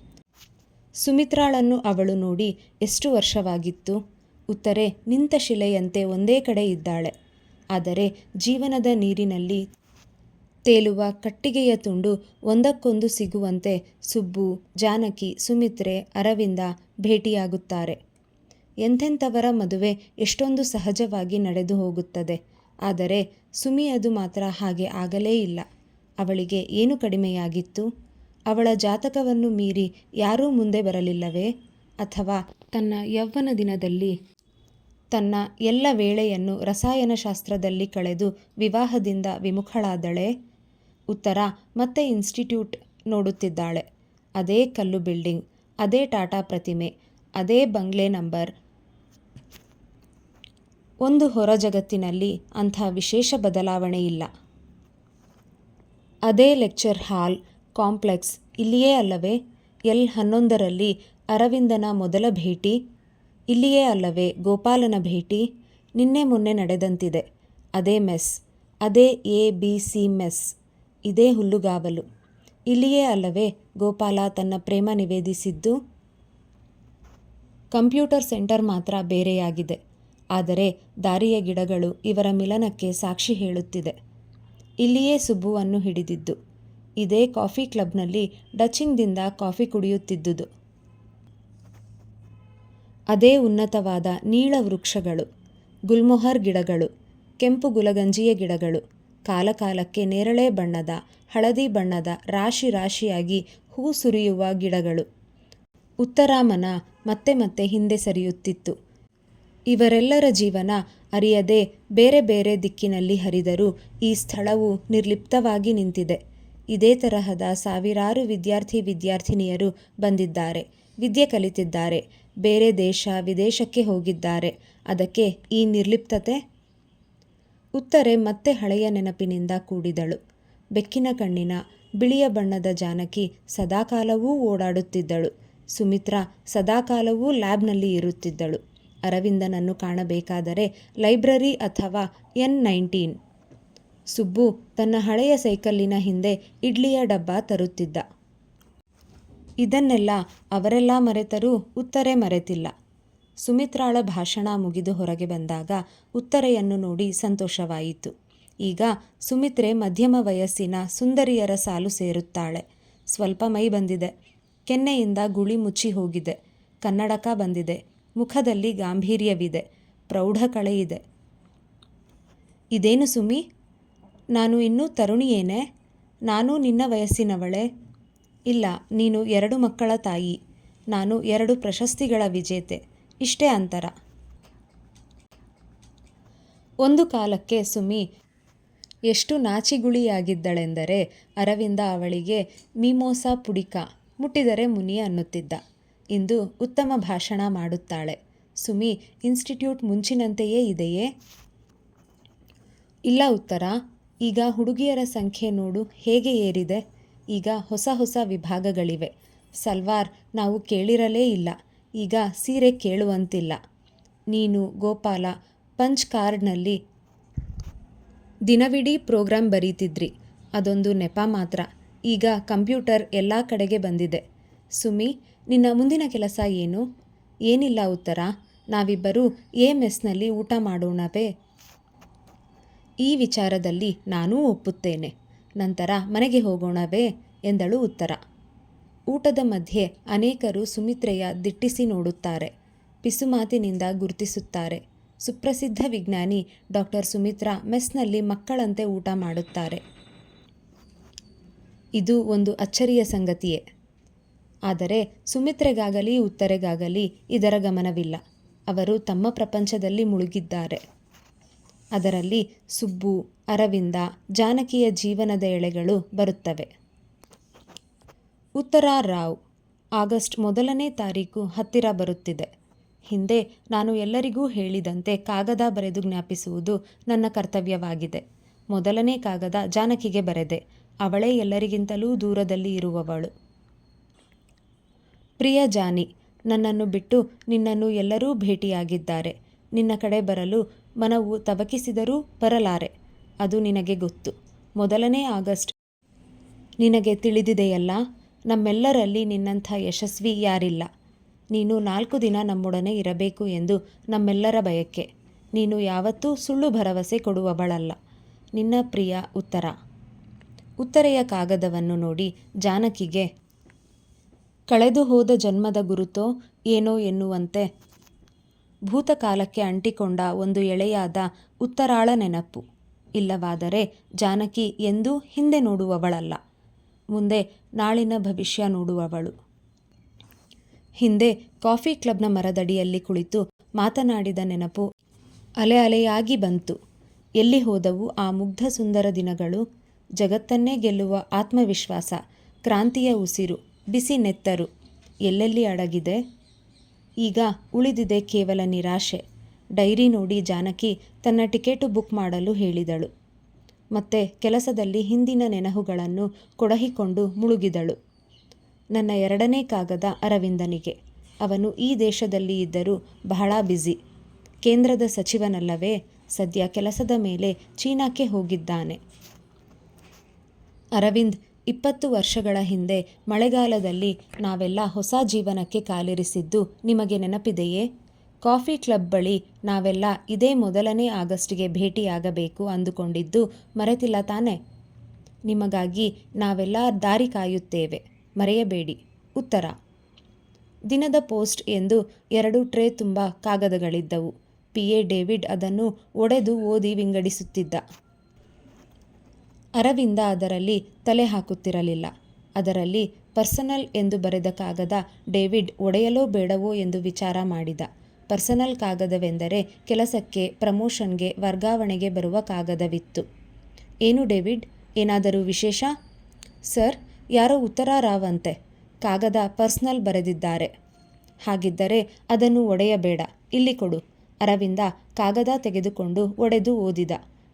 ಸುಮಿತ್ರಾಳನ್ನು ಅವಳು ನೋಡಿ ಎಷ್ಟು ವರ್ಷವಾಗಿತ್ತು? ಉತ್ತರೆ, ನಿಂತ ಶಿಲೆಯಂತೆ ಒಂದೇ ಕಡೆ ಇದ್ದಾಳೆ. ಆದರೆ ಜೀವನದ ನೀರಿನಲ್ಲಿ ತೇಲುವ ಕಟ್ಟಿಗೆಯ ತುಂಡು ಒಂದಕ್ಕೊಂದು ಸಿಗುವಂತೆ ಸುಬ್ಬು, ಜಾನಕಿ, ಸುಮಿತ್ರೆ, ಅರವಿಂದ ಭೇಟಿಯಾಗುತ್ತಾರೆ. ಎಂಥೆಂಥವರ ಮದುವೆ ಎಷ್ಟೊಂದು ಸಹಜವಾಗಿ ನಡೆದು ಹೋಗುತ್ತದೆ. ಆದರೆ ಸುಮಿ ಅದು ಮಾತ್ರ ಹಾಗೆ ಆಗಲೇ ಇಲ್ಲ. ಅವಳಿಗೆ ಏನು ಕಡಿಮೆಯಾಗಿತ್ತು? ಅವಳ ಜಾತಕವನ್ನು ಮೀರಿ ಯಾರೂ ಮುಂದೆ ಬರಲಿಲ್ಲವೇ? ಅಥವಾ ತನ್ನ ಯೌವನ ದಿನದಲ್ಲಿ ತನ್ನ ಎಲ್ಲ ವೇಳೆಯನ್ನು ರಸಾಯನಶಾಸ್ತ್ರದಲ್ಲಿ ಕಳೆದು ವಿವಾಹದಿಂದ ವಿಮುಖಳಾದಳೆ. ಉತ್ತರ, ಮತ್ತೆ ಇನ್ಸ್ಟಿಟ್ಯೂಟ್ ನೋಡುತ್ತಿದ್ದಾಳೆ. ಅದೇ ಕಲ್ಲು ಬಿಲ್ಡಿಂಗ್, ಅದೇ ಟಾಟಾ ಪ್ರತಿಮೆ, ಅದೇ ಬಂಗ್ಲೆ ನಂಬರ್. ಒಂದು ಹೊರ ಜಗತ್ತಿನಲ್ಲಿ ಅಂಥ ವಿಶೇಷ ಬದಲಾವಣೆ ಇಲ್ಲ. ಅದೇ ಲೆಕ್ಚರ್ ಹಾಲ್, ಕಾಂಪ್ಲೆಕ್ಸ್, ಇಲ್ಲಿಯೇ ಅಲ್ಲವೇ? ಎಲ್ ಹನ್ನೊಂದರಲ್ಲಿ ಅರವಿಂದನ ಮೊದಲ ಭೇಟಿ. ಇಲ್ಲಿಯೇ ಅಲ್ಲವೇ, ಗೋಪಾಲನ ಭೇಟಿ ನಿನ್ನೆ ಮೊನ್ನೆ ನಡೆದಂತಿದೆ. ಅದೇ ಮೆಸ್, ಅದೇ ಎ ಬಿ ಸಿ ಮೆಸ್, ಇದೇ ಹುಲ್ಲುಗಾವಲು. ಇಲ್ಲಿಯೇ ಅಲ್ಲವೇ, ಗೋಪಾಲ ತನ್ನ ಪ್ರೇಮ ನಿವೇದಿಸಿದ್ದು? ಕಂಪ್ಯೂಟರ್ ಸೆಂಟರ್ ಮಾತ್ರ ಬೇರೆಯಾಗಿದೆ. ಆದರೆ ದಾರಿಯ ಗಿಡಗಳು ಇವರ ಮಿಲನಕ್ಕೆ ಸಾಕ್ಷಿ ಹೇಳುತ್ತಿದೆ. ಇಲ್ಲಿಯೇ ಸುಬ್ಬುವನ್ನು ಹಿಡಿದಿದ್ದು. ಇದೇ ಕಾಫಿ ಕ್ಲಬ್ನಲ್ಲಿ ಡಚಿಂಗ್ದಿಂದ ಕಾಫಿ ಕುಡಿಯುತ್ತಿದ್ದುದು. ಅದೇ ಉನ್ನತವಾದ ನೀಳ ವೃಕ್ಷಗಳು, ಗುಲ್ಮೊಹರ್ ಗಿಡಗಳು, ಕೆಂಪು ಗುಲಗಂಜಿಯ ಗಿಡಗಳು, ಕಾಲಕಾಲಕ್ಕೆ ನೇರಳೆ ಬಣ್ಣದ, ಹಳದಿ ಬಣ್ಣದ, ರಾಶಿ ರಾಶಿಯಾಗಿ ಹೂ ಸುರಿಯುವ ಗಿಡಗಳು. ಉತ್ತರಾಮನ ಮತ್ತೆ ಮತ್ತೆ ಹಿಂದೆ ಸರಿಯುತ್ತಿತ್ತು. ಇವರೆಲ್ಲರ ಜೀವನ ಅರಿಯದೆ ಬೇರೆ ಬೇರೆ ದಿಕ್ಕಿನಲ್ಲಿ ಹರಿದರೂ ಈ ಸ್ಥಳವು ನಿರ್ಲಿಪ್ತವಾಗಿ ನಿಂತಿದೆ. ಇದೇ ತರಹದ ಸಾವಿರಾರು ವಿದ್ಯಾರ್ಥಿ ವಿದ್ಯಾರ್ಥಿನಿಯರು ಬಂದಿದ್ದಾರೆ, ವಿದ್ಯೆ ಕಲಿತಿದ್ದಾರೆ. ಬೇರೆ ದೇಶ ವಿದೇಶಕ್ಕೆ ಹೋಗಿದ್ದಾರೆ. ಅದಕ್ಕೆ ಈ ನಿರ್ಲಿಪ್ತತೆ? ಉತ್ತರೆ ಮತ್ತೆ ಹಳೆಯ ನೆನಪಿನಿಂದ ಕೂಡಿದಳು. ಬೆಕ್ಕಿನ ಕಣ್ಣಿನ ಬಿಳಿಯ ಬಣ್ಣದ ಜಾನಕಿ ಸದಾಕಾಲವೂ ಓಡಾಡುತ್ತಿದ್ದಳು. ಸುಮಿತ್ರಾ ಸದಾಕಾಲವೂ ಲ್ಯಾಬ್ನಲ್ಲಿ ಇರುತ್ತಿದ್ದಳು. ಅರವಿಂದನನ್ನು ಕಾಣಬೇಕಾದರೆ ಲೈಬ್ರರಿ ಅಥವಾ ಎನ್ ನೈನ್ಟೀನ್. ಸುಬ್ಬು ತನ್ನ ಹಳೆಯ ಸೈಕಲ್ಲಿನ ಹಿಂದೆ ಇಡ್ಲಿಯ ಡಬ್ಬ ತರುತ್ತಿದ್ದ. ಇದನ್ನೆಲ್ಲ ಅವರೆಲ್ಲ ಮರೆತರೂ ಉತ್ತರೆ ಮರೆತಿಲ್ಲ. ಸುಮಿತ್ರಾಳ ಭಾಷಣ ಮುಗಿದು ಹೊರಗೆ ಬಂದಾಗ ಉತ್ತರೆಯನ್ನು ನೋಡಿ ಸಂತೋಷವಾಯಿತು. ಈಗ ಸುಮಿತ್ರೆ ಮಧ್ಯಮ ವಯಸ್ಸಿನ ಸುಂದರಿಯರ ಸಾಲು ಸೇರುತ್ತಾಳೆ. ಸ್ವಲ್ಪ ಮೈ ಬಂದಿದೆ. ಕೆನ್ನೆಯಿಂದ ಗುಳಿ ಮುಚ್ಚಿ ಹೋಗಿದೆ. ಕನ್ನಡಕ ಬಂದಿದೆ. ಮುಖದಲ್ಲಿ ಗಾಂಭೀರ್ಯವಿದೆ. ಪ್ರೌಢ ಕಳೆಯಿದೆ ಇದೇನು ಸುಮಿ? ನಾನು ಇನ್ನೂ ತರುಣಿಯೇನೆ? ನಾನು ನಿನ್ನ ವಯಸ್ಸಿನವಳೆ. ಇಲ್ಲ, ನೀನು ಎರಡು ಮಕ್ಕಳ ತಾಯಿ, ನಾನು ಎರಡು ಪ್ರಶಸ್ತಿಗಳ ವಿಜೇತೆ, ಇಷ್ಟೇ ಅಂತರ. ಒಂದು ಕಾಲಕ್ಕೆ ಸುಮಿ ಎಷ್ಟು ನಾಚಿಗುಳಿಯಾಗಿದ್ದಳೆಂದರೆ ಅರವಿಂದ ಅವಳಿಗೆ ಮೀಮೋಸ ಪುಡಿಕ ಮುಟ್ಟಿದರೆ ಮುನಿ ಅನ್ನುತ್ತಿದ್ದ. ಇಂದು ಉತ್ತಮ ಭಾಷಣ ಮಾಡುತ್ತಾಳೆ. ಸುಮಿ, ಇನ್ಸ್ಟಿಟ್ಯೂಟ್ ಮುಂಚಿನಂತೆಯೇ ಇದೆಯೇ? ಇಲ್ಲ ಉತ್ತರ, ಈಗ ಹುಡುಗಿಯರ ಸಂಖ್ಯೆ ನೋಡು, ಹೇಗೆ ಏರಿದೆ? ಈಗ ಹೊಸ ಹೊಸ ವಿಭಾಗಗಳಿವೆ. ಸಲ್ವಾರ್, ನಾವು ಕೇಳಿರಲೇ ಇಲ್ಲ. ಈಗ ಸೀರೆ ಕೇಳುವಂತಿಲ್ಲ. ನೀನು, ಗೋಪಾಲ, ಪಂಚ್ ಕಾರ್ಡ್ನಲ್ಲಿ ದಿನವಿಡೀ ಪ್ರೋಗ್ರಾಂ ಬರೀತಿದ್ರಿ. ಅದೊಂದು ನೆಪ ಮಾತ್ರ. ಈಗ ಕಂಪ್ಯೂಟರ್ ಎಲ್ಲ ಕಡೆಗೆ ಬಂದಿದೆ. ಸುಮಿ, ನಿನ್ನ ಮುಂದಿನ ಕೆಲಸ ಏನು? ಏನಿಲ್ಲ ಉತ್ತರ. ನಾವಿಬ್ಬರೂ ಎ ಮೆಸ್ನಲ್ಲಿ ಊಟ ಮಾಡೋಣವೇ? ಈ ವಿಚಾರದಲ್ಲಿ ನಾನೂ ಒಪ್ಪುತ್ತೇನೆ. ನಂತರ ಮನೆಗೆ ಹೋಗೋಣವೇ ಎಂದಳು ಉತ್ತರ. ಊಟದ ಮಧ್ಯೆ ಅನೇಕರು ಸುಮಿತ್ರೆಯ ದಿಟ್ಟಿಸಿ ನೋಡುತ್ತಾರೆ. ಪಿಸುಮಾತಿನಿಂದ ಗುರುತಿಸುತ್ತಾರೆ. ಸುಪ್ರಸಿದ್ಧ ವಿಜ್ಞಾನಿ ಡಾಕ್ಟರ್ ಸುಮಿತ್ರಾ ಮೆಸ್ನಲ್ಲಿ ಮಕ್ಕಳಂತೆ ಊಟ ಮಾಡುತ್ತಾರೆ. ಇದು ಒಂದು ಅಚ್ಚರಿಯ ಸಂಗತಿಯೇ. ಆದರೆ ಸುಮಿತ್ರೆಗಾಗಲಿ, ಉತ್ತರೆಗಾಗಲಿ ಇದರ ಗಮನವಿಲ್ಲ. ಅವರು ತಮ್ಮ ಪ್ರಪಂಚದಲ್ಲಿ ಮುಳುಗಿದ್ದಾರೆ. ಅದರಲ್ಲಿ ಸುಬ್ಬು, ಅರವಿಂದ, ಜಾನಕಿಯ ಜೀವನದ ಎಳೆಗಳು ಬರುತ್ತವೆ. ಉತ್ತರ ರಾವ್, ಆಗಸ್ಟ್ ಮೊದಲನೇ ತಾರೀಕು ಹತ್ತಿರ ಬರುತ್ತಿದೆ. ಹಿಂದೆ ನಾನು ಎಲ್ಲರಿಗೂ ಹೇಳಿದಂತೆ ಕಾಗದ ಬರೆದು ಜ್ಞಾಪಿಸುವುದು ನನ್ನ ಕರ್ತವ್ಯವಾಗಿದೆ. ಮೊದಲನೇ ಕಾಗದ ಜಾನಕಿಗೆ ಬರೆದೆ. ಅವಳೇ ಎಲ್ಲರಿಗಿಂತಲೂ ದೂರದಲ್ಲಿ ಇರುವವಳು. ಪ್ರಿಯ ಜಾನಿ, ನನ್ನನ್ನು ಬಿಟ್ಟು ನಿನ್ನನ್ನು ಎಲ್ಲರೂ ಭೇಟಿಯಾಗಿದ್ದಾರೆ. ನಿನ್ನ ಕಡೆ ಬರಲು ಮನವು ತವಕಿಸಿದರೂ ಬರಲಾರೆ ಅದು ನಿನಗೆ ಗೊತ್ತು. ಮೊದಲನೇ ಆಗಸ್ಟ್. ನಿನಗೆ ತಿಳಿದಿದೆಯಲ್ಲ, ನಮ್ಮೆಲ್ಲರಲ್ಲಿ ನಿನ್ನಂಥ ಯಶಸ್ವಿ ಯಾರಿಲ್ಲ. ನೀನು ನಾಲ್ಕು ದಿನ ನಮ್ಮೊಡನೆ ಇರಬೇಕು ಎಂದು ನಮ್ಮೆಲ್ಲರ ಬಯಕೆ. ನೀನು ಯಾವತ್ತೂ ಸುಳ್ಳು ಭರವಸೆ ಕೊಡುವವಳಲ್ಲ. ನಿನ್ನ ಪ್ರಿಯ ಉತ್ತರ. ಉತ್ತರೆಯ ಕಾಗದವನ್ನು ನೋಡಿ ಜಾನಕಿಗೆ ಕಳೆದು ಹೋದ ಜನ್ಮದ ಗುರುತೋ ಏನೋ ಎನ್ನುವಂತೆ ಭೂತಕಾಲಕ್ಕೆ ಅಂಟಿಕೊಂಡ ಒಂದು ಎಳೆಯಾದ ಉತ್ತರಾಳ ನೆನಪು. ಇಲ್ಲವಾದರೆ ಜಾನಕಿ ಎಂದೂ ಹಿಂದೆ ನೋಡುವವಳಲ್ಲ. ಮುಂದೆ ನಾಳಿನ ಭವಿಷ್ಯ ನೋಡುವವಳು. ಹಿಂದೆ ಕಾಫಿ ಕ್ಲಬ್ನ ಮರದಡಿಯಲ್ಲಿ ಕುಳಿತು ಮಾತನಾಡಿದ ನೆನಪು ಅಲೆ ಅಲೆಯಾಗಿ ಬಂತು. ಎಲ್ಲಿ ಹೋದವು ಆ ಮುಗ್ಧ ಸುಂದರ ದಿನಗಳು? ಜಗತ್ತನ್ನೇ ಗೆಲ್ಲುವ ಆತ್ಮವಿಶ್ವಾಸ, ಕ್ರಾಂತಿಯ ಉಸಿರು, ಬಿಸಿ ನೆತ್ತರು, ಎಲ್ಲೆಲ್ಲಿ ಅಡಗಿದೆ? ಈಗ ಉಳಿದಿದೆ ಕೇವಲ ನಿರಾಶೆ. ಡೈರಿ ನೋಡಿ ಜಾನಕಿ ತನ್ನ ಟಿಕೆಟು ಬುಕ್ ಮಾಡಲು ಹೇಳಿದಳು. ಮತ್ತೆ ಕೆಲಸದಲ್ಲಿ ಹಿಂದಿನ ನೆನಹುಗಳನ್ನು ಕೊಡಹಿಕೊಂಡು ಮುಳುಗಿದಳು. ನನ್ನ ಎರಡನೇ ಕಾಗದ ಅರವಿಂದನಿಗೆ. ಅವನು ಈ ದೇಶದಲ್ಲಿ ಇದ್ದರೂ ಬಹಳ ಬ್ಯುಸಿ. ಕೇಂದ್ರದ ಸಚಿವನಲ್ಲವೇ, ಸದ್ಯ ಕೆಲಸದ ಮೇಲೆ ಚೀನಾಕ್ಕೆ ಹೋಗಿದ್ದಾನೆ. ಅರವಿಂದ್ ಇಪ್ಪತ್ತು ವರ್ಷಗಳ ಹಿಂದೆ ಮಳೆಗಾಲದಲ್ಲಿ ನಾವೆಲ್ಲ ಹೊಸ ಜೀವನಕ್ಕೆ ಕಾಲಿರಿಸಿದ್ದು ನಿಮಗೆ ನೆನಪಿದೆಯೇ? ಕಾಫಿ ಕ್ಲಬ್ ಬಳಿ ನಾವೆಲ್ಲ ಇದೇ ಮೊದಲನೇ ಆಗಸ್ಟ್ಗೆ ಭೇಟಿಯಾಗಬೇಕು ಅಂದುಕೊಂಡಿದ್ದು ಮರೆತಿಲ್ಲ ತಾನೆ? ನಿಮಗಾಗಿ ನಾವೆಲ್ಲ ದಾರಿ ಕಾಯುತ್ತೇವೆ. ಮರೆಯಬೇಡಿ. ಉತ್ತರ. ದಿನದ ಪೋಸ್ಟ್ ಎಂದು ಎರಡು ಟ್ರೇ ತುಂಬ ಕಾಗದಗಳಿದ್ದವು. ಪಿ ಎ ಡೇವಿಡ್ ಅದನ್ನು ಒಡೆದು ಓದಿ ವಿಂಗಡಿಸುತ್ತಿದ್ದ. ಅರವಿಂದ ಅದರಲ್ಲಿ ತಲೆ ಹಾಕುತ್ತಿರಲಿಲ್ಲ. ಅದರಲ್ಲಿ ಪರ್ಸನಲ್ ಎಂದು ಬರೆದ ಕಾಗದ ಡೇವಿಡ್ ಒಡೆಯಲೋ ಬೇಡವೋ ಎಂದು ವಿಚಾರ ಮಾಡಿದ. ಪರ್ಸನಲ್ ಕಾಗದವೆಂದರೆ ಕೆಲಸಕ್ಕೆ, ಪ್ರಮೋಷನ್ಗೆ, ವರ್ಗಾವಣೆಗೆ ಬರುವ ಕಾಗದವಿತ್ತು. ಏನು ಡೇವಿಡ್? ಏನಾದರೂ ವಿಶೇಷ? ಸರ್, ಯಾರೋ ಉತ್ತರ ರಾವಂತೆ. ಕಾಗದ ಪರ್ಸ್ನಲ್ ಬರೆದಿದ್ದಾರೆ. ಹಾಗಿದ್ದರೆ ಅದನ್ನು ಒಡೆಯಬೇಡ. ಇಲ್ಲಿ ಕೊಡು. ಅರವಿಂದ ಕಾಗದ ತೆಗೆದುಕೊಂಡು ಒಡೆದು ಓದಿದ.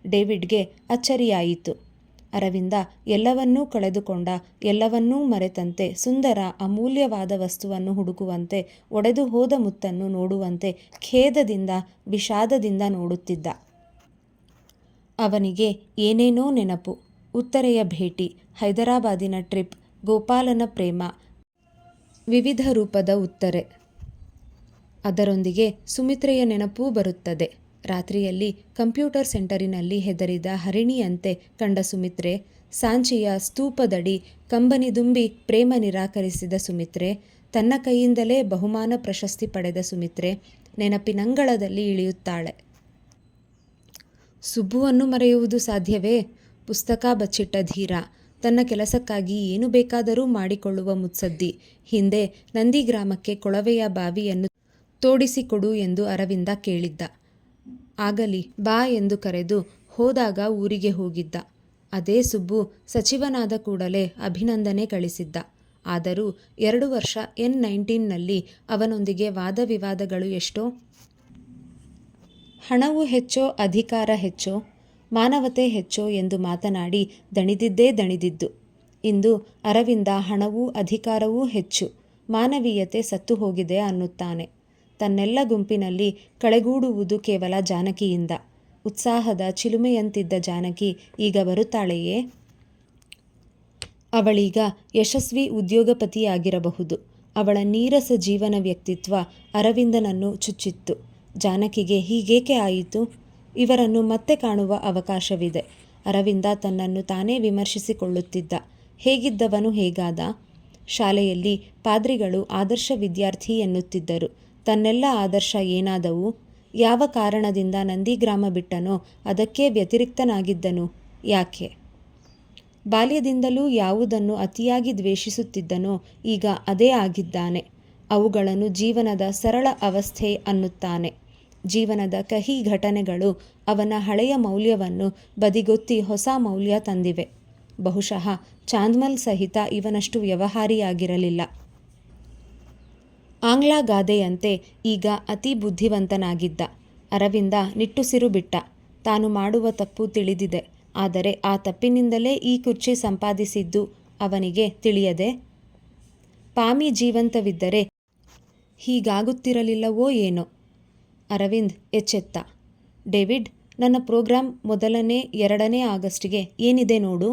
ಡೇವಿಡ್ಗೆ ಅಚ್ಚರಿಯಾಯಿತು. ಅರವಿಂದ, ಎಲ್ಲವನ್ನೂ ಕಳೆದುಕೊಂಡ, ಎಲ್ಲವನ್ನೂ ಮರೆತಂತೆ, ಸುಂದರ, ಅಮೂಲ್ಯವಾದ ವಸ್ತುವನ್ನು ಹುಡುಕುವಂತೆ, ಒಡೆದು ಹೋದ ಮುತ್ತನ್ನು ನೋಡುವಂತೆ, ಖೇದದಿಂದ, ವಿಷಾದದಿಂದ ನೋಡುತ್ತಿದ್ದ. ಅವನಿಗೆ, ಏನೇನೋ ನೆನಪು. ಉತ್ತರೆಯ ಭೇಟಿ, ಹೈದರಾಬಾದಿನ ಟ್ರಿಪ್, ಗೋಪಾಲನ ಪ್ರೇಮ. ವಿವಿಧ ರೂಪದ ಉತ್ತರೆ. ಅದರೊಂದಿಗೆ ಸುಮಿತ್ರೆಯ ನೆನಪೂ ಬರುತ್ತದೆ. ರಾತ್ರಿಯಲ್ಲಿ ಕಂಪ್ಯೂಟರ್ ಸೆಂಟರಿನಲ್ಲಿ ಹೆದರಿದ ಹರಿಣಿಯಂತೆ ಕಂಡ ಸುಮಿತ್ರೆ, ಸಾಂಚಿಯ ಸ್ತೂಪದಡಿ ಕಂಬನಿದುಂಬಿ ಪ್ರೇಮ ನಿರಾಕರಿಸಿದ ಸುಮಿತ್ರೆ, ತನ್ನ ಕೈಯಿಂದಲೇ ಬಹುಮಾನ ಪ್ರಶಸ್ತಿ ಪಡೆದ ಸುಮಿತ್ರೆ ನೆನಪಿನಂಗಳದಲ್ಲಿ ಇಳಿಯುತ್ತಾಳೆ. ಸುಬ್ಬುವನ್ನು ಮರೆಯುವುದು ಸಾಧ್ಯವೇ? ಪುಸ್ತಕ ಬಚ್ಚಿಟ್ಟ ಧೀರ, ತನ್ನ ಕೆಲಸಕ್ಕಾಗಿ ಏನು ಬೇಕಾದರೂ ಮಾಡಿಕೊಳ್ಳುವ ಮುತ್ಸದ್ದಿ, ಹಿಂದೆ ನಂದಿಗ್ರಾಮಕ್ಕೆ ಕೊಳವೆಯ ಬಾವಿಯನ್ನು ತೋಡಿಸಿಕೊಡು ಎಂದು ಅರವಿಂದ ಕೇಳಿದ್ದ. ಆಗಲಿ, ಬಾ ಎಂದು ಕರೆದು ಹೋದಾಗ ಊರಿಗೆ ಹೋಗಿದ್ದ. ಅದೇ ಸುಬ್ಬು ಸಚಿವನಾದ ಕೂಡಲೇ ಅಭಿನಂದನೆ ಕಳಿಸಿದ್ದ. ಆದರೂ ಎರಡು ವರ್ಷ ಎನ್ ನೈನ್ಟೀನ್ನಲ್ಲಿ ಅವನೊಂದಿಗೆ ವಾದವಿವಾದಗಳು ಎಷ್ಟೋ? ಹಣವು ಹೆಚ್ಚೋ, ಅಧಿಕಾರ ಹೆಚ್ಚೋ, ಮಾನವತೆ ಹೆಚ್ಚೋ ಎಂದು ಮಾತನಾಡಿ ದಣಿದಿದ್ದೇ ದಣಿದಿದ್ದು. ಇಂದು ಅರವಿಂದ ಹಣವೂ ಅಧಿಕಾರವೂ ಹೆಚ್ಚು, ಮಾನವೀಯತೆ ಸತ್ತು ಹೋಗಿದೆ ಅನ್ನುತ್ತಾನೆ. ತನ್ನೆಲ್ಲ ಗುಂಪಿನಲ್ಲಿ ಕಳೆಗೂಡುವುದು ಕೇವಲ ಜಾನಕಿಯಿಂದ. ಉತ್ಸಾಹದ ಚಿಲುಮೆಯಂತಿದ್ದ ಜಾನಕಿ ಈಗ ಬರುತ್ತಾಳೆಯೇ? ಅವಳೀಗ ಯಶಸ್ವಿ ಉದ್ಯೋಗಪತಿಯಾಗಿರಬಹುದು. ಅವಳ ನೀರಸ ಜೀವನ ವ್ಯಕ್ತಿತ್ವ ಅರವಿಂದನನ್ನು ಚುಚ್ಚಿತ್ತು. ಜಾನಕಿಗೆ ಹೀಗೇಕೆ ಆಯಿತು? ಇವರನ್ನು ಮತ್ತೆ ಕಾಣುವ ಅವಕಾಶವಿದೆ. ಅರವಿಂದ ತನ್ನನ್ನು ತಾನೇ ವಿಮರ್ಶಿಸಿಕೊಳ್ಳುತ್ತಿದ್ದ. ಹೇಗಿದ್ದವನು ಹೇಗಾದ? ಶಾಲೆಯಲ್ಲಿ ಪಾದ್ರಿಗಳು ಆದರ್ಶ ವಿದ್ಯಾರ್ಥಿ ಎನ್ನುತ್ತಿದ್ದರು. ತನ್ನೆಲ್ಲ ಆದರ್ಶ ಏನಾದವು? ಯಾವ ಕಾರಣದಿಂದ ನಂದಿಗ್ರಾಮ ಬಿಟ್ಟನೋ ಅದಕ್ಕೆ ವ್ಯತಿರಿಕ್ತನಾಗಿದ್ದನು. ಯಾಕೆ? ಬಾಲ್ಯದಿಂದಲೂ ಯಾವುದನ್ನು ಅತಿಯಾಗಿ ದ್ವೇಷಿಸುತ್ತಿದ್ದನೋ ಈಗ ಅದೇ ಆಗಿದ್ದಾನೆ. ಅವುಗಳನ್ನು ಜೀವನದ ಸರಳ ಅವಸ್ಥೆ ಅನ್ನುತ್ತಾನೆ. ಜೀವನದ ಕಹಿ ಘಟನೆಗಳು ಅವನ ಹಳೆಯ ಮೌಲ್ಯವನ್ನು ಬದಿಗೊತ್ತಿ ಹೊಸ ಮೌಲ್ಯ ತಂದಿವೆ. ಬಹುಶಃ ಚಾಂದ್ಮಲ್ ಸಹಿತ ಇವನಷ್ಟು ವ್ಯವಹಾರಿಯಾಗಿರಲಿಲ್ಲ. ಆಂಗ್ಲ ಗಾದೆಯಂತೆ ಈಗ ಅತಿ ಬುದ್ಧಿವಂತನಾಗಿದ್ದ. ಅರವಿಂದ ನಿಟ್ಟುಸಿರು ಬಿಟ್ಟ. ತಾನು ಮಾಡುವ ತಪ್ಪು ತಿಳಿದಿದೆ. ಆದರೆ ಆ ತಪ್ಪಿನಿಂದಲೇ ಈ ಕುರ್ಚಿ ಸಂಪಾದಿಸಿದ್ದು ಅವನಿಗೆ ತಿಳಿಯದೆ? ಪಾಮಿ ಜೀವಂತವಿದ್ದರೆ ಹೀಗಾಗುತ್ತಿರಲಿಲ್ಲವೋ ಏನೋ? ಅರವಿಂದ್ ಎಚ್ಚೆತ್ತ. ಡೇವಿಡ್, ನನ್ನ ಪ್ರೋಗ್ರಾಂ ಮೊದಲನೇ ಎರಡನೇ ಆಗಸ್ಟ್ಗೆ ಏನಿದೆ ನೋಡು.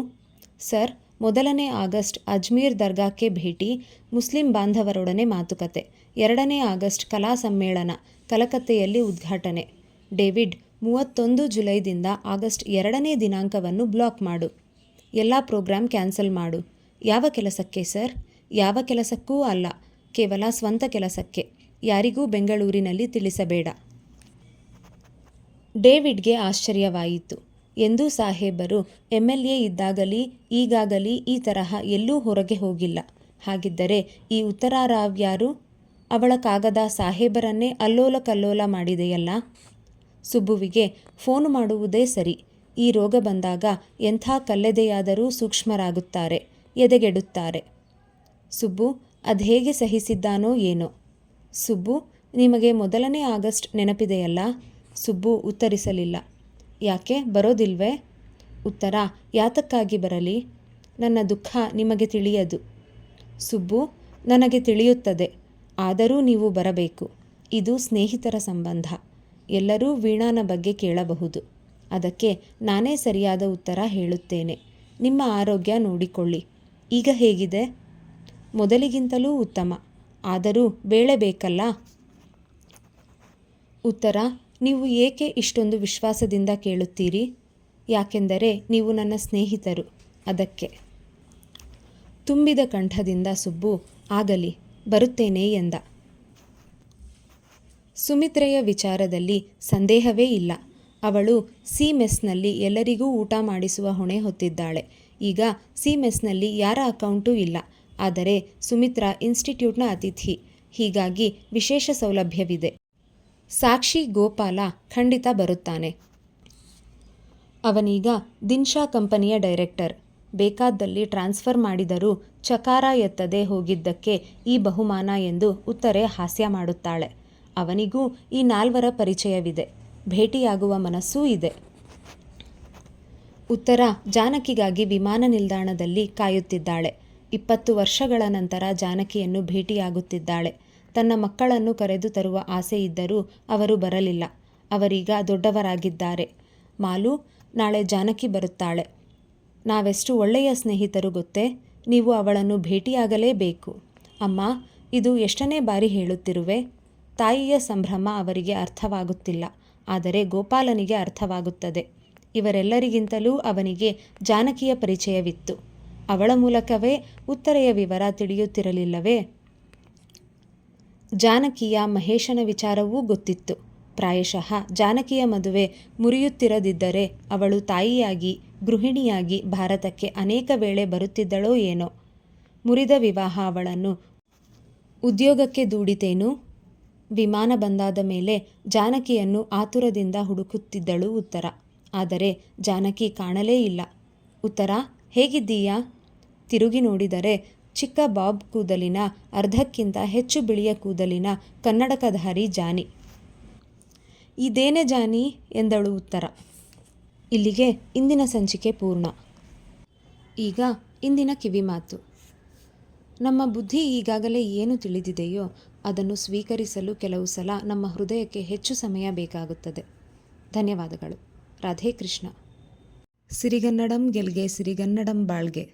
ಸರ್, ಮೊದಲನೇ ಆಗಸ್ಟ್ ಅಜ್ಮೀರ್ ದರ್ಗಾಕ್ಕೆ ಭೇಟಿ, ಮುಸ್ಲಿಂ ಬಾಂಧವರೊಡನೆ ಮಾತುಕತೆ. ಎರಡನೇ ಆಗಸ್ಟ್ ಕಲಾ ಸಮ್ಮೇಳನ, ಕಲಕತ್ತೆಯಲ್ಲಿ ಉದ್ಘಾಟನೆ. ಡೇವಿಡ್, ಮೂವತ್ತೊಂದು ಜುಲೈದಿಂದ ಆಗಸ್ಟ್ ಎರಡನೇ ದಿನಾಂಕವನ್ನು ಬ್ಲಾಕ್ ಮಾಡು. ಎಲ್ಲ ಪ್ರೋಗ್ರಾಂ ಕ್ಯಾನ್ಸಲ್ ಮಾಡು. ಯಾವ ಕೆಲಸಕ್ಕೆ ಸರ್? ಯಾವ ಕೆಲಸಕ್ಕೂ ಅಲ್ಲ. ಕೇವಲ ಸ್ವಂತ ಕೆಲಸಕ್ಕೆ. ಯಾರಿಗೂ ಬೆಂಗಳೂರಿನಲ್ಲಿ ತಿಳಿಸಬೇಡ. ಡೇವಿಡ್ಗೆ ಆಶ್ಚರ್ಯವಾಯಿತು. ಎಂದು ಸಾಹೇಬರು ಎಂ ಎಲ್ ಎ ಇದ್ದಾಗಲಿ, ಈಗಾಗಲಿ ಈ ತರಹ ಎಲ್ಲೂ ಹೊರಗೆ ಹೋಗಿಲ್ಲ. ಹಾಗಿದ್ದರೆ ಈ ಉತ್ತರಾರಾವ್ ಯಾರು ಅವಳ ಕಾಗದ ಸಾಹೇಬರನ್ನೇ ಅಲ್ಲೋಲ ಕಲ್ಲೋಲ ಮಾಡಿದೆಯಲ್ಲ? ಸುಬ್ಬುವಿಗೆ ಫೋನು ಮಾಡುವುದೇ ಸರಿ. ಈ ರೋಗ ಬಂದಾಗ ಎಂಥ ಕಲ್ಲೆದೆಯಾದರೂ ಸೂಕ್ಷ್ಮರಾಗುತ್ತಾರೆ, ಎದೆಗೆಡುತ್ತಾರೆ. ಸುಬ್ಬು ಅದ್ಹೇಗೆ ಸಹಿಸಿದ್ದಾನೋ ಏನೋ. ಸುಬ್ಬು, ನಿಮಗೆ ಮೊದಲನೇ ಆಗಸ್ಟ್ ನೆನಪಿದೆಯಲ್ಲ? ಸುಬ್ಬು ಉತ್ತರಿಸಲಿಲ್ಲ. ಯಾಕೆ, ಬರೋದಿಲ್ವೇ? ಉತ್ತರ, ಯಾತಕ್ಕಾಗಿ ಬರಲಿ? ನನ್ನ ದುಃಖ ನಿಮಗೆ ತಿಳಿಯದು. ಸುಬ್ಬು, ನನಗೆ ತಿಳಿಯುತ್ತದೆ. ಆದರೂ ನೀವು ಬರಬೇಕು. ಇದು ಸ್ನೇಹಿತರ ಸಂಬಂಧ. ಎಲ್ಲರೂ ವೀಣಾನ ಬಗ್ಗೆ ಕೇಳಬಹುದು. ಅದಕ್ಕೆ ನಾನೇ ಸರಿಯಾದ ಉತ್ತರ ಹೇಳುತ್ತೇನೆ. ನಿಮ್ಮ ಆರೋಗ್ಯ ನೋಡಿಕೊಳ್ಳಿ. ಈಗ ಹೇಗಿದೆ? ಮೊದಲಿಗಿಂತಲೂ ಉತ್ತಮ. ಆದರೂ ಬೇಳೆ ಬೇಕಲ್ಲ? ಉತ್ತರ, ನೀವು ಏಕೆ ಇಷ್ಟೊಂದು ವಿಶ್ವಾಸದಿಂದ ಕೇಳುತ್ತೀರಿ? ಯಾಕೆಂದರೆ ನೀವು ನನ್ನ ಸ್ನೇಹಿತರು. ಅದಕ್ಕೆ. ತುಂಬಿದ ಕಂಠದಿಂದ ಸುಬ್ಬು, ಆಗಲಿ. ಬರುತ್ತೇನೆ ಎಂದ. ಸುಮಿತ್ರೆಯ ವಿಚಾರದಲ್ಲಿ ಸಂದೇಹವೇ ಇಲ್ಲ. ಅವಳು ಸಿ ಮೆಸ್ನಲ್ಲಿ ಎಲ್ಲರಿಗೂ ಊಟ ಮಾಡಿಸುವ ಹೊಣೆ ಹೊತ್ತಿದ್ದಾಳೆ. ಈಗ ಸಿ ಮೆಸ್ನಲ್ಲಿ ಯಾರ ಅಕೌಂಟೂ ಇಲ್ಲ. ಆದರೆ ಸುಮಿತ್ರಾ ಇನ್ಸ್ಟಿಟ್ಯೂಟ್ನ ಅತಿಥಿ. ಹೀಗಾಗಿ ವಿಶೇಷ ಸೌಲಭ್ಯವಿದೆ. ಸಾಕ್ಷಿ ಗೋಪಾಲ ಖಂಡಿತ ಬರುತ್ತಾನೆ. ಅವನೀಗ ದಿನ್ಶಾ ಕಂಪನಿಯ ಡೈರೆಕ್ಟರ್. ಬೇಕಾದಲ್ಲಿ ಟ್ರಾನ್ಸ್ಫರ್ ಮಾಡಿದರೂ ಚಕಾರ ಎತ್ತದೆ ಹೋಗಿದ್ದಕ್ಕೆ ಈ ಬಹುಮಾನ ಎಂದು ಉತ್ತರೆ ಹಾಸ್ಯ ಮಾಡುತ್ತಾಳೆ. ಅವನಿಗೂ ಈ ನಾಲ್ವರ ಪರಿಚಯವಿದೆ. ಭೇಟಿಯಾಗುವ ಮನಸ್ಸೂ ಇದೆ. ಉತ್ತರ, ಜಾನಕಿಗಾಗಿ ವಿಮಾನ ನಿಲ್ದಾಣದಲ್ಲಿ ಕಾಯುತ್ತಿದ್ದಾಳೆ. ಇಪ್ಪತ್ತು ವರ್ಷಗಳ ನಂತರ ಜಾನಕಿಯನ್ನು ಭೇಟಿಯಾಗುತ್ತಿದ್ದಾಳೆ. ತನ್ನ ಮಕ್ಕಳನ್ನು ಕರೆದು ತರುವ ಆಸೆ ಇದ್ದರೂ ಅವರು ಬರಲಿಲ್ಲ. ಅವರೀಗ ದೊಡ್ಡವರಾಗಿದ್ದಾರೆ. ಮಾಲು, ನಾಳೆ ಜಾನಕಿ ಬರುತ್ತಾಳೆ. ನಾವೆಷ್ಟು ಒಳ್ಳೆಯ ಸ್ನೇಹಿತರು ಗೊತ್ತೇ? ನೀವು ಅವಳನ್ನು ಭೇಟಿಯಾಗಲೇಬೇಕು. ಅಮ್ಮ, ಇದು ಎಷ್ಟನೇ ಬಾರಿ ಹೇಳುತ್ತಿರುವೆ? ತಾಯಿಯ ಸಂಭ್ರಮ ಅವರಿಗೆ ಅರ್ಥವಾಗುತ್ತಿಲ್ಲ. ಆದರೆ ಗೋಪಾಲನಿಗೆ ಅರ್ಥವಾಗುತ್ತದೆ. ಇವರೆಲ್ಲರಿಗಿಂತಲೂ ಅವನಿಗೆ ಜಾನಕಿಯ ಪರಿಚಯವಿತ್ತು. ಅವಳ ಮೂಲಕವೇ ಉತ್ತರೆಯ ವಿವರ ತಿಳಿಯುತ್ತಿರಲಿಲ್ಲವೇ? ಜಾನಕಿಯ ಮಹೇಶನ ವಿಚಾರವೂ ಗೊತ್ತಿತ್ತು. ಪ್ರಾಯಶಃ ಜಾನಕಿಯ ಮದುವೆ ಮುರಿಯುತ್ತಿರದಿದ್ದರೆ ಅವಳು ತಾಯಿಯಾಗಿ, ಗೃಹಿಣಿಯಾಗಿ ಭಾರತಕ್ಕೆ ಅನೇಕ ವೇಳೆ ಬರುತ್ತಿದ್ದಳೋ ಏನೋ. ಮುರಿದ ವಿವಾಹ ಅವಳನ್ನು ಉದ್ಯೋಗಕ್ಕೆ ದೂಡಿತೇನು? ವಿಮಾನ ಬಂದಾದ ಮೇಲೆ ಜಾನಕಿಯನ್ನು ಆತುರದಿಂದ ಹುಡುಕುತ್ತಿದ್ದಳು ಉತ್ತರ. ಆದರೆ ಜಾನಕಿ ಕಾಣಲೇ ಇಲ್ಲ. ಉತ್ತರ, ಹೇಗಿದ್ದೀಯಾ? ತಿರುಗಿ ನೋಡಿದರೆ ಚಿಕ್ಕ ಬಾಬ್ ಕೂದಲಿನ, ಅರ್ಧಕ್ಕಿಂತ ಹೆಚ್ಚು ಬಿಳಿಯ ಕೂದಲಿನ ಕನ್ನಡಕಧಾರಿ ಜಾನಿ. ಇದೇನೆ ಜಾನಿ ಎಂದಳು ಉತ್ತರ. ಇಲ್ಲಿಗೆ ಇಂದಿನ ಸಂಚಿಕೆ ಪೂರ್ಣ. ಈಗ ಇಂದಿನ ಕಿವಿಮಾತು ನಮ್ಮ ಬುದ್ಧಿ ಈಗಾಗಲೇ ಏನು ತಿಳಿದಿದೆಯೋ ಅದನ್ನು ಸ್ವೀಕರಿಸಲು ಕೆಲವು ಸಲ ನಮ್ಮ ಹೃದಯಕ್ಕೆ ಹೆಚ್ಚು ಸಮಯ ಬೇಕಾಗುತ್ತದೆ. ಧನ್ಯವಾದಗಳು. ರಾಧೇ ಕೃಷ್ಣ. ಸಿರಿಗನ್ನಡಂ ಗೆಲ್ಗೆ ಸಿರಿಗನ್ನಡಂ ಬಾಳ್ಗೆ.